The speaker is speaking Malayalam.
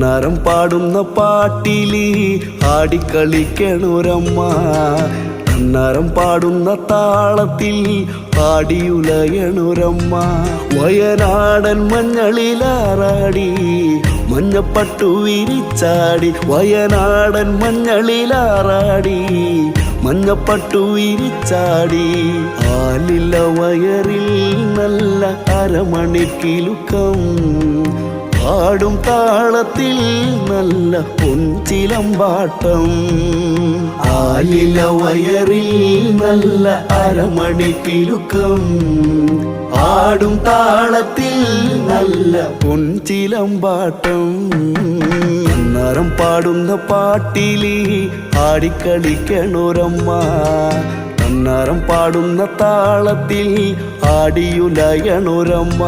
നരം പാടുന്ന പാട്ടിലി ആടിക്കളിക്കണൊരമ്മ. നരം പാടുന്ന താളത്തിൽ ആടിയുലയണൊരമ്മ. വയനാടൻ മഞ്ഞളിലാറാടി മഞ്ഞപ്പട്ടു വിരിച്ചാടി. വയനാടൻ മഞ്ഞളിലാറാടി മഞ്ഞപ്പട്ടു വിരിച്ചാടി. ആലില്ല വയറിൽ നല്ല അരമണിക്കിലുക്കം. പാടും താളത്തിൽ നല്ല പൊൻചിലമ്പാട്ടം ആലില വയറിൽ നല്ല അരമണി പിലുക്കം. ആടും താളത്തിൽ നല്ല പൊൻചിലമ്പാട്ടം അന്നേരം പാടുന്ന പാട്ടിലി ആടിക്കളിക്കണൊരമ്മ. അന്നേരം പാടുന്ന താളത്തിൽ ആടിയുലയണൊരമ്മ.